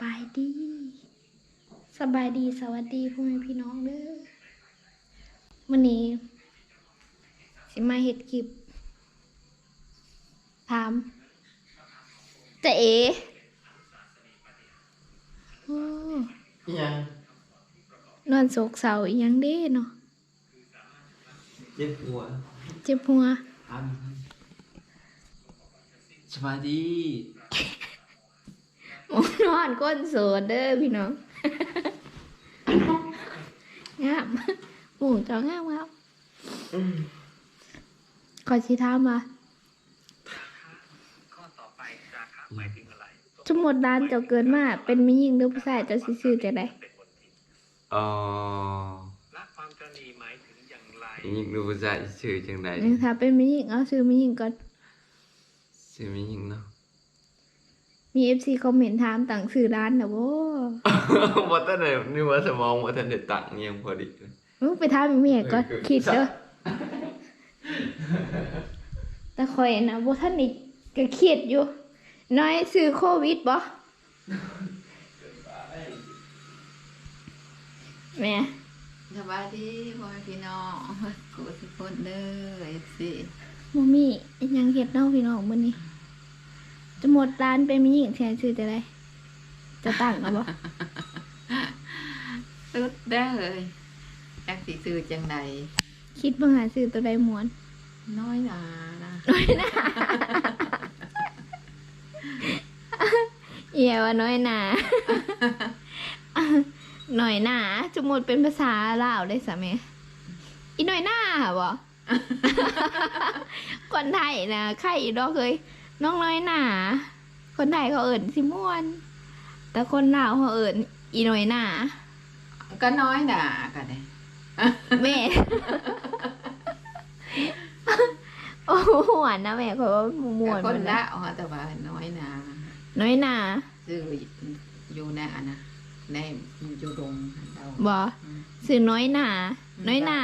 บายดี สบายดีสวัสดีพ่อแม่พี่น้องเด้อวันนี้ สิมาเห็ดคลิปถามจะเอโอ้อิหยังนอนโศกเศร้าอีหยังเด้เนาะเจ็บหัวเจ็บหัวอันสวัสดี หมอนอนก้นโสดเด้อพี่น้องงามหมูจองามครับอืมขอชี้ท้ามมาข้อต่อไปราคะหมายถึงอะไรสมมติร้านเจ้าเกินมาเป็นมิยิงหรือผู้ชายเจ้าสิซื้อจะได้เป็นบทผิดอ๋อละความตรณีหมายถึงอย่างไรยิงดูภาษาชื่อจังไดนี่ถ้าเป็นมิยิงเอาซื้อมิยิงก่อนชื่อมียิงเนาะ มีเอฟซีคอมเมนต์ถามต่างซื้อร้านนะโว้ว่าแต่ไหนนี่ว่าสมองว่าท่านได้ตังค์ยังพอดีเลยมึงไปถามอีเมียก่อนเออคิดเด้อแต่คอยนะบ่ท่านนี่ก็เครียดอยู่ น้อยซื้อโควิดบ่แม่สวัสดีพ่อแม่พี่น้องกูทุกคนเด้อเอฟซีบ่มีอิหยังเฮ็ดเนาะพี่น้องมื้อนี้ จะหมดร้านเป็นมิยิงแทนซื้อจะได้จะตั้งเอาบ่สุดเด้อเลยจักสิซื้อจังใดคิดเบิ่งหาซื้อตัวใดม่วน น้อยหนานะน้อยหนาเอียว่าน้อยหนาหน่อยหนาสมมุติเป็นภาษาลาวได้สะแม่อีหน่อยหน้าบ่คนไทยนะใครอีดอกเคย น้องน้อยหนา คนไทยเขาเอิ้นสิม่วน แต่คนลาวเขาเอิ้นอีหน่อยหนาก็น้อยหนากันเลยแม่ โอ้โหหวานนะแม่เขาว่าม่วนคนๆละนะอ๋อแต่ว่าน้อยหนา น้อยหนาซื้ออยู่ในอันนะในอยู่ดงเราบ่สื่อน้อยหนา น้อยหนา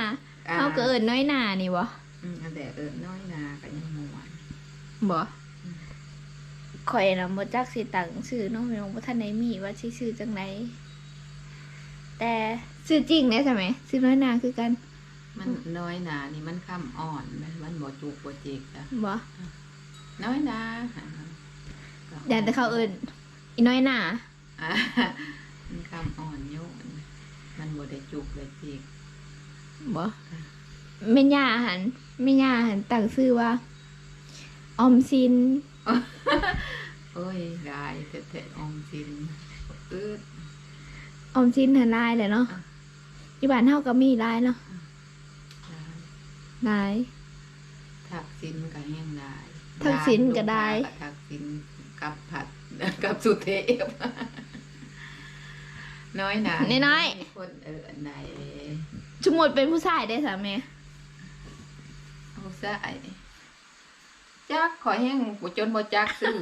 อ่เขาก็เอิญน้อยหนานี่บ่อืมอันแต่เอิญน้อยหนากันยังมวนบ่ ข่อยน่ะบ่จักสิตังชื่อน้องพี่น้องบ่ทันได้มีว่าสิชื่อจังไดแต่ชื่อจริงได้ใช่ไหมชื่อน้อยหนาคือกัน มันน้อยหนานี่มันค่ำอ่อนมันมันบ่จุกบ่จิกจ้ะบ่น้อยหนาอย่าแต่เขาเอิญอีน้อยหนาอ่ามันคำอ่อนโยนมันบ่ได้จุกเลยจิกบ่แม่ย่าหันแม่ย่าหันตั้งชื่อว่า ออมสิน โอ้ยลายเตะๆออมสินอืดออมสินหันลายแหละเนาะอะอยู่บ้านเฮาก็มีลายเนาะลายลายทักสินก็แห้งลายทักษิณก็ได้ลูกค้าทักสินกับผัดกับสุเทพน้อยหนาน้อยมีคนเอออันใดๆสมมุติเป็นผู้ชายได้ใช่ไหมเอาซะไอ้ จักขอแห้งบ่จนบ่จักซื้อ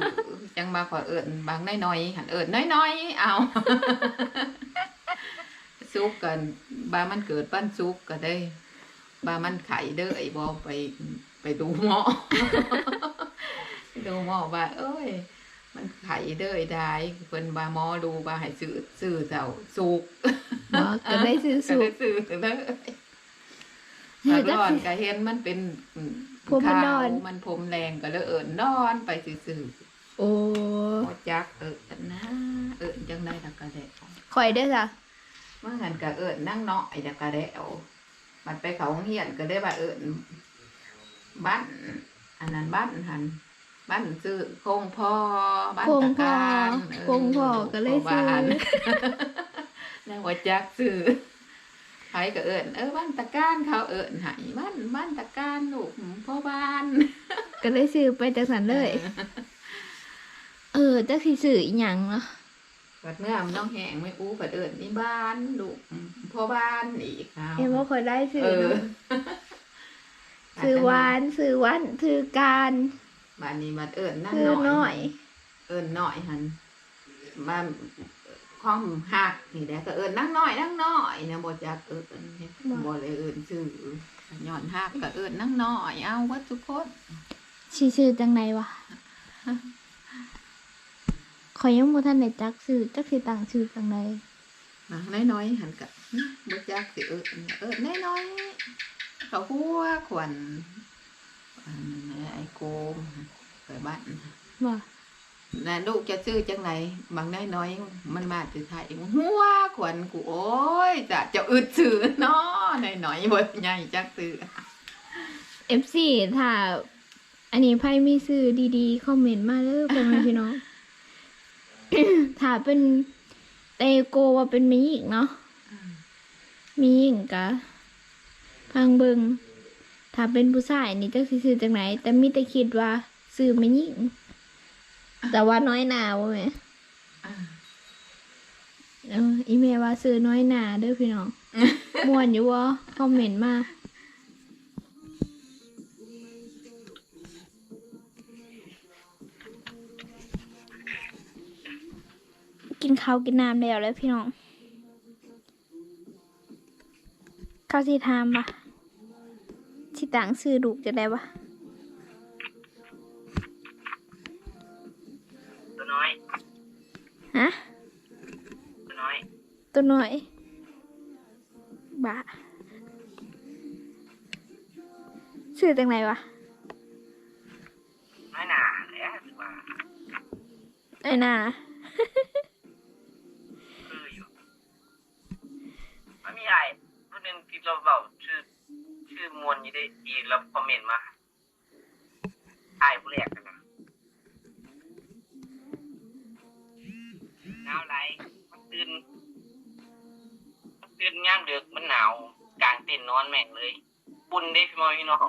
จังมาขอเอิ้นบางน้อยๆหันเอิ้นน้อยๆเอาซุกกันบามันเกิดปั้นซุกก็ได้ บามันไข่เด้อไอ้บอไปไปดูหมอดูหมอว่า เอ้ย มันไข่เด้อไอ้ได้เพิ่นบาหมอดูบาให้ซื้อซื้อเจ้าสุกบ่ก็ได้ซื้อก็สูได้บซื้อเด้อเฮ้ยบาจักร้อนสิก็เห็นมันเป็นอืม ผมมันดอนขาวมันผมแรงก็เลยเอิ้นนอนไปซื่อโอ้ๆบ่จักเอิ้นนะเอิ้นจังได๋ล่ะก็ได้ข่อยเด้อจ้ะเมื่อหันก็เอิญนั่งเนาะไอ้เด็กก็ได้เอามันไปเขาโรงเฮียนก็ได้ว่าเอิญบ้านอันนั้นบ้านหันบ้านซื้อโคงพ่อบ้านโคงตะพ่อการเโคงพ่อก็เลยซื้อ บ้านแล้วว่าจักซื้อ ใครก็เอิญเออบ้านตะการเขาเอิญใหายบ้านบ้านตะการลูกพ่อบ้าน ก็เลยซื้อไปจากสันเลย เออจักสิซื้ออีหยังเนาะบัดเมื่อมันน้องแหงไม่อู้บัดเอิญนี่บ้านลูกพ่อบ้านอีกเอาเห็นว่าข่อยได้ซื้อเออเนาะซื้อหวานซื้อหวันซื้อการบ้านนี้บัดเอิญนั่งซื้อหน่อยน้อย เอิญหน่อยหันมา ข้องหักนี่แหละก็เอิญนั่งน้อยนั่งน้อยนะบ่จักเอิญบ่เลยเอิญชื่อย้อนหักก็เอิญนั่งน้อยเอาวัดทุกคนสิซื้อจังไดวะขอยยังบ่ทันได้จักชื่อจักสิตั้งชื่อจังไดหนังน้อยๆหันกับบ่จักสิเออเออน้อยๆเขาหัวขวัญอันนั้นไอ้โกมไปบ้านว่า นะลูกจะซื้อจังไหนบางน้อยๆมันมา từ ไทยเองหัวขวัญกูโอ้ยจะจะอึดซื้อเนาะน้อยๆบ่ใหญ่จักซื้อ FC ถ้า อันนี้ไพ่มีซื้อดีๆ คอมเมนต์มาเด้อพ่อแม่พี่น้อง ถ้าเป็นเตโกว่าเป็นมีหญิงเนาะมีหญิงกะพังเบิงถ้าเป็นผู้ชายนี่จักสิซื้อจากไหน แต่มีแต่คิดว่าซื้อไม่หญิง แต่ว่าน้อยหนาบ่แม่อ่าเอออีเมลว่าซื้อน้อยหนาเด้อพี่น้องม่วนอยู่วะคอมเมนต์มากินข้าวกินน้ำแล้วแล้วพี่น้องข้าวสีทามปะสิต่างซื้อดูกจะได้ปะ น้อยฮะตัวน้อย ตัวน้อยบ้าซื้อจังไหนวะน้อยหนาแหละถือว่าไอ้น่า คืออยู่มันมีไอ้ผู้หนึงที่เราเบาชื่อ ชื่อมวลอยู่ได้ทีเราคอมเมนต์มาไอ้ผู้แรกกันนะหนาวไรมันตื่นมันตื่นย่ามเดือกมันหนาวกลางเต็ นท์นอนแม่งเลย บุญได้พี่มอพี่น้อง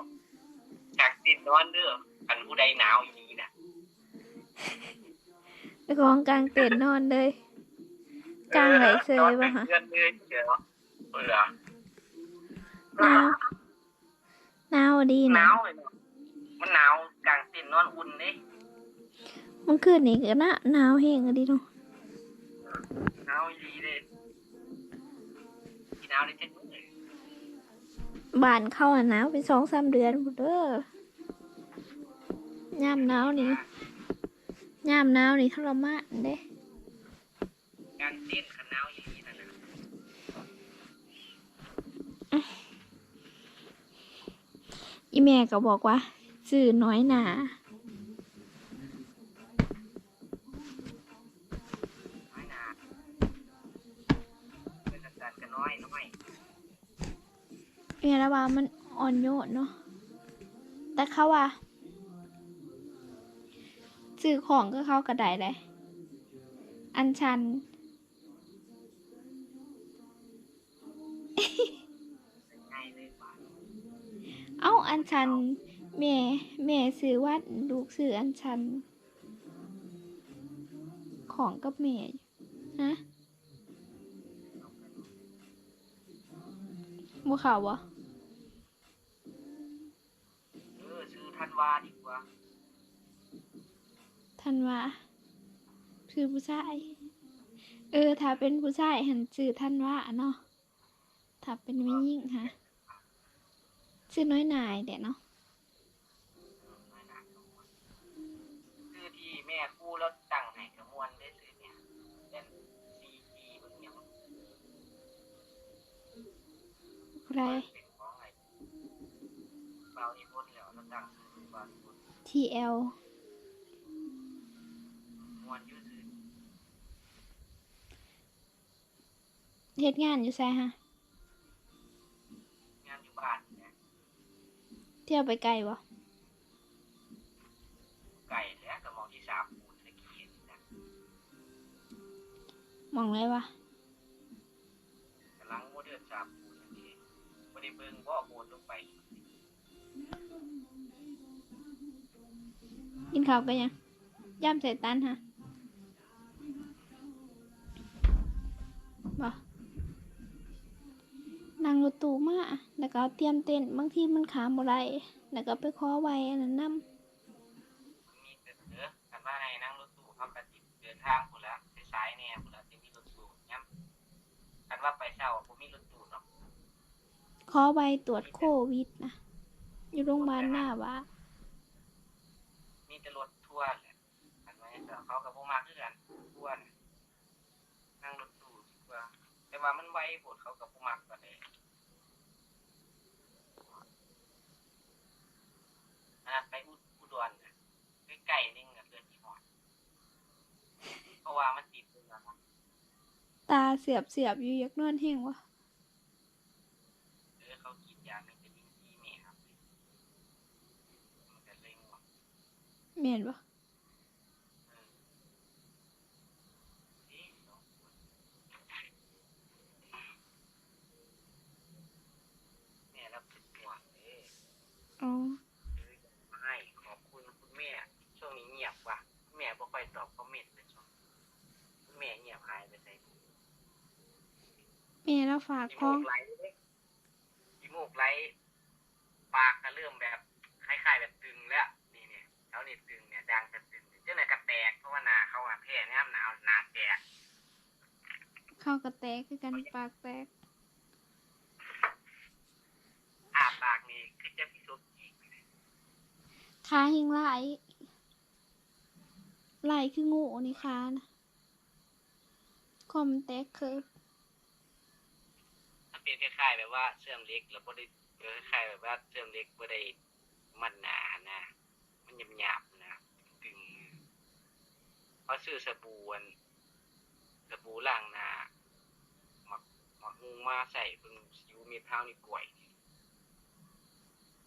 กลางเต็นท์นอนเด้ออันผู้ใดหนาวอย่างนี้นะไปกองกลางเต็นท์นอนเลยกลางไหนเซยปะฮะเพื่อนเลยเดี๋ยวเบื่อหนาวหนาวดีหนะนาวเลยเนาะมันหนาวกลางเต็นท์นอนอุ่นเลยมันคืนนี้ก็น่ะหนาวแห้งอะดีเนาะหนาวดีเลยที่หนาวเลยเจ็ดมื้อ บ้านเข้าอะหนาวเป็นสองสามเดือนพุนเด้อยามหนาวนี่ยามหนาวนี่ทรมานเด้กลางเต็นท์ขันหนาวอย่างนี้นั่นนะอีแม่ก็บอกว่าซื้อน้อยหนา น้อยหนาเป็นสัตว์กันน้อยน้อย แม่ระว่ามันอ่อนโยนเนาะแต่เขาว่าซื้อของก็เข้ากระไดเลยอันชันเลยป่ะเอ้าอันชันแม่แม่ซื้อวัดลูกซื้ออันชัน ของกับแม่ฮะบัวขาววะ เอ อซื้อทันวาดีกว่าท่านว่าซื้อผู้ชาย เออ ถ้าเป็นผู้ชายหันซื้อท่านว่าเนาะถ้าเป็นไม่ยิ่งฮะซื้อน้อยนายเดี๋ยวเนาะน้อยหนาซื้อที่แม่คู่แล้วตั้งให้กระมวลได้ซื้อเนี่ยเป็นซีจีบางอย่างอะไรเป็นของอะไรเบาอีกคนแล้วเราตั้ง ซื้อเบาอีกคน TL มวนอยืดซื้อเฮ็ดงานอยู่ไสฮะ งานอยู่บ้านเนี่ยเที่ยวไปไกลบ่ไก่แล้วก็มองที่สามปูนตะกี้นี่นะมองเลยวะกำลังโมเดิร์นสามปูนนั่นเองไม่ได้เบิ่งว่าโอนลงไป กินข้าวกันยังย่ำใส่ตันฮะบ่นั่งรถตู้มาแล้วก็เอาเตรียมเต็นท์บางทีมันขามบ่ได้แล้วก็ไปขอไว้อันนั้นนำมีแต่เด้อกันว่าในนั่งรถตู้เขากระติเดินทางพุ่นละไปซ้ายแน่พุ่นละจะมีรถตู้ย้ำกันว่าไปเช้าผมมีรถตู้เนาะขอใบตรวจโควิดนะอยู่โรงพยาบาลหน้าว่ามีแต่รถทัวร์แหละกันว่าให้ เช้าเขากับพวกมาคือกันอ้วนนั่งรถตู้ดีกว่า แต่ว่ามันไวโพดเขากับพวกมากกว่าเลยอะไปอุดอุดรน่ะใกล้ๆนึงอะเกินที่หอดเพราะว่ามันติดเป็นอะไรตาเสียบเสียบอยู่อยากนอนแห้งวะเออเขากินยาเมตามินซีเมครับมันก็เลยง่วงแม่นปะ เออเอ๊ะสองคนเนี่ยเราเป็นห่วงเลย อ๋อให้ขอบคุณคุณแม่ ช่วงนี้เงียบว่ะคุณแม่บ่ค่อยตอบคอมเมนต์เลยช่วงคุณแม่เงียบหายไปใส่แม่เราฝากอีขโมองกไหลเลยอีโมกไหลปากก็เริ่มแบบคล้ายๆแบบตึงแล้วนี่เนี่ยเขานี่ตึงเนี่ยดังจะตึงเจ้าไหนายกระแตกเพราะว่านาเขาอะแพ้เนี่ยหนาวนาแตกเข้ากระแตกคือกันปากแตก อาปากนี่คือจะพิสูจน์อีก ขาหิงไหลไหลคืองูนี่ขานะคอมนแตกคิร์ฟถ้าเป็นคล้ายๆแบบว่าเสื่อมเล็กแล้วบ่ได้คล้ายๆแบบว่าเสื่อมเล็กบ่ได้มันหนานะ มันหยาบๆนะตึงเพราะซื้อสบู่สบู่ล้างนาหมักหมักงูมาใส่เพิ่งสิวเม็ดเท้านี่กล้วย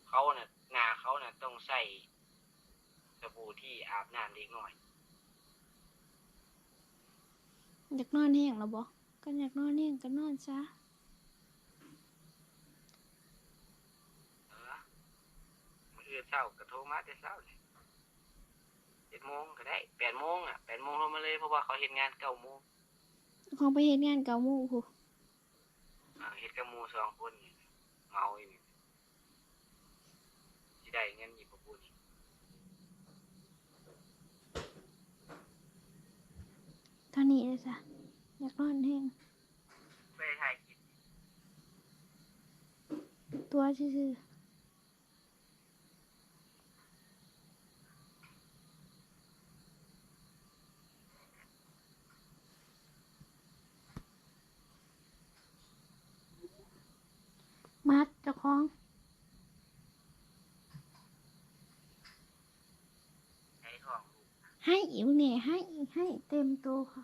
เขาน่ะหน้าเขาน่ะต้อง ใส่สบู่ที่อาบน้ำเล็กน้อย อยากนอนแห้งแล้วบ่ก็อยากนอนแห้งก็นอนซะเออมื้ออื่นเช้าก็โทรมาแต่เช้าเลยเจ็ดโมงก็ได้แปดโมงอะแปดโมงโทรมาเลยเพราะว่าเขาเฮ็ดงานเก้าโมงของไปเฮ็ดงานเก่าหมู่พูอ่าเฮ็ดกับหมู่สองคนนี่เมาอีนี่ สิได้เงินอีกบ่พูดเท่านี้เลยจ้ะอยากนอนแห้งไปถ่ายคลิปตัวซื่อๆมัดเจ้าของ ใช้ท้อง ลูกให้อิ๋วเนี่ยให้ให้เต็มตัวค่ะ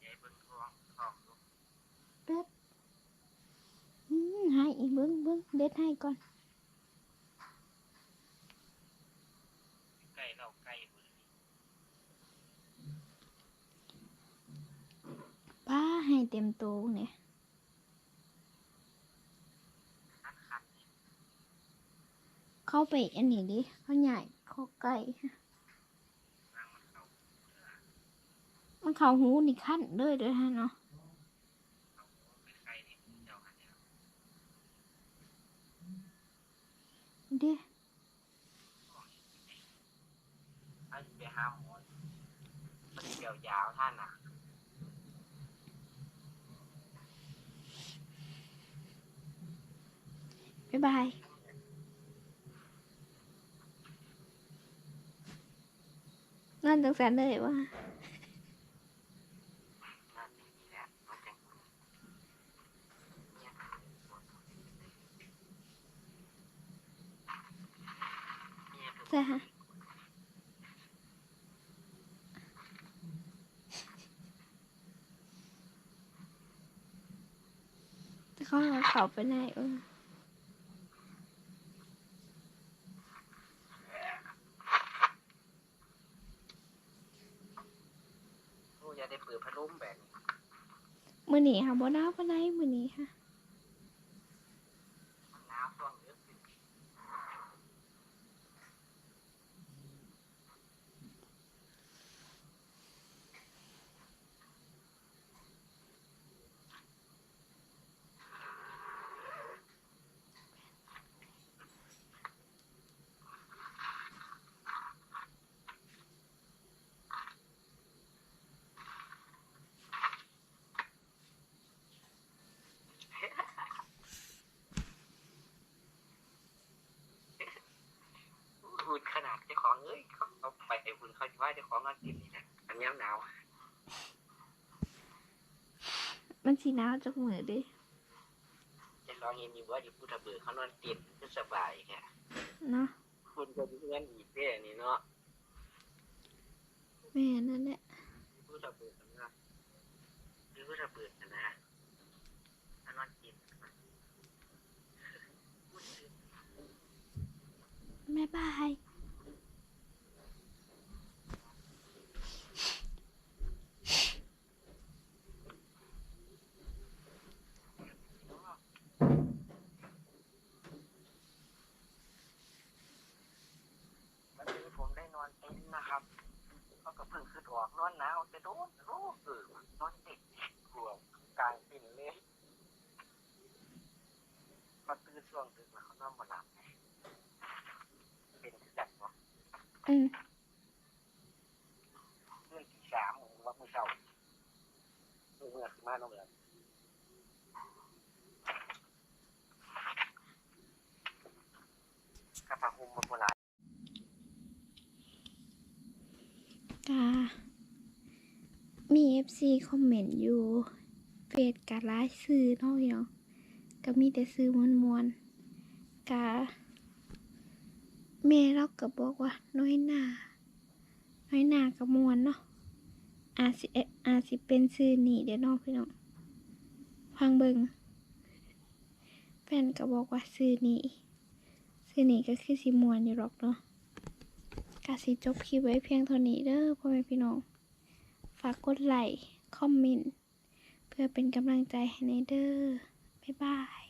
ใช้เบิ่งท้องท้องลูกเด็ดอืมให้อีกเบิ้งเบิ้งเด็ดให้ก่อนใกล้เราใกล้เบิ่งป้าให้เต็มตัวเนี่ยคันคันนี่เข้าไปอันนี้ดิเขาใหญ่เขาไก่ นางมันเข้า มันเขาหูนี่ขั้นเลยเด้วยฮะเนาะเข้าไปใกล้นี่เจ้าหันเนี่ยเดิถ้าสิไปหาหมอมันเกี่ยวยาวท่านน่ะบ๊ายบายนั่นจังสันเลยว่า นั่นนี่แหละมันจังเนี่ย เนี่ยใช่ฮะเขาเอาเขาไปไหนเออโอ้ยอย่าได้เปิดพัดลมแบบนี้มือหนีค่ะบ่หนาวปานใดมือหนีค่ะ สีหนาวจากมือเดิจะลองเห็นอยู่ว่าอยู่พุทธเบิกเขานอนเตียนก็สบายแค่เนาะคุณก็อยู่เงินอีกเด้อนี่เนาะแม่นั่นแหละพุทธเบิกนะหรือพุทธเบิกนะเขานอนเตียน บ๊ายบาย วันนี้ผมได้นอนเต็นท์นะครับเขาก็เพิ่ง นอนหนาวจะโดนโรคเออนอนติดกลัวกลางติ่นเลยมาตื่นช่วงดึกแล้วเขานอนบ่หลับเป็นที่จัดเนาะอืมเรื่องที่สามของวัดมือเช้าเมื่อเมื่อขึ้นมาน้องเหลือกับผ้าห่มมาโบราณกา มีเอฟซีคอมเมนต์อยู่เฟซกาไลฟ์ซื้อเนาะพี่น้องก็มีแต่ซื้อมวนมวนกาแม่เราก็บอกว่า น้อยหนาน้อยหนากับมวนเนาะอาสิเอ่ออาสิเป็นซื้อนี่เดี๋ยวน้องพี่น้องฟังเบิงแฟนก็บอกว่าซื้อนี่ซื้อนี่ก็คือสิมวนอยู่หรอกเนาะกาสิจบคลิปไว้เพียงเท่านี้เด้อพ่อแม่พี่น้องากกดไลค์ คอมเมนต์ เพื่อเป็นกำลังใจให้ในเด้อบ๊ายบาย